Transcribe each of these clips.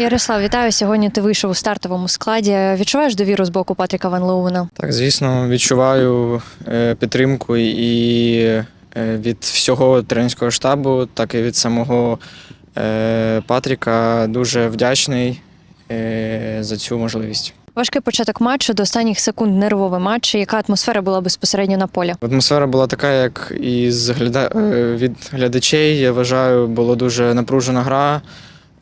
Ярослав, вітаю. Сьогодні ти вийшов у стартовому складі. Відчуваєш довіру з боку Патріка Ван Лоуна? Так, звісно, відчуваю е, підтримку і е, від всього тренерського штабу, так і від самого е, Патріка. Дуже вдячний за цю можливість. Важкий початок матчу до останніх секунд нервовий матч. Яка атмосфера була безпосередньо на полі? Атмосфера була така, як і з гляда... від глядачей. Я вважаю, була дуже напружена гра.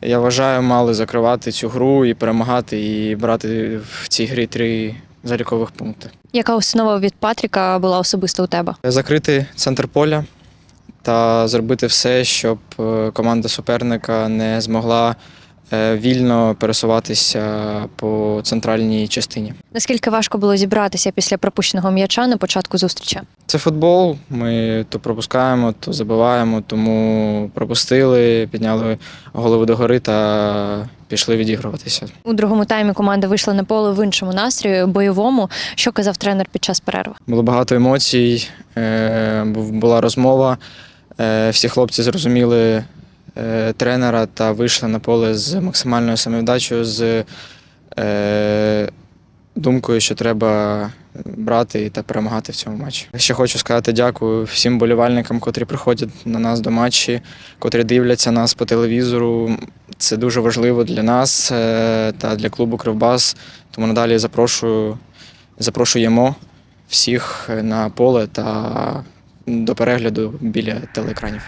Я вважаю, мали закривати цю гру і перемагати, і брати в цій грі три залікових пункти. Яка установа від Патріка була особисто у тебе? закрити центр поля та зробити все, щоб е, команда суперника не змогла вільно пересуватися по центральній частині. Наскільки важко було зібратися після пропущеного м'яча на початку зустрічі? Це футбол. Ми то пропускаємо, то забиваємо, тому пропустили, підняли голову догори та пішли відігруватися. У другому таймі команда вийшла на поле в іншому настрої, бойовому. Що казав тренер під час перерви? Було багато емоцій, е, була розмова. Е, Всі хлопці зрозуміли е, тренера та вийшли на поле з максимальною самовдачею, з е, думкою, що треба брати та перемагати в цьому матчі. Ще хочу сказати дякую всім болівальникам, котрі приходять на нас до матчі, котрі дивляться нас по телевізору. Це дуже важливо для нас е, та для клубу Кривбас. Тому надалі запрошую, запрошуємо всіх на поле та до перегляду біля телеекранів.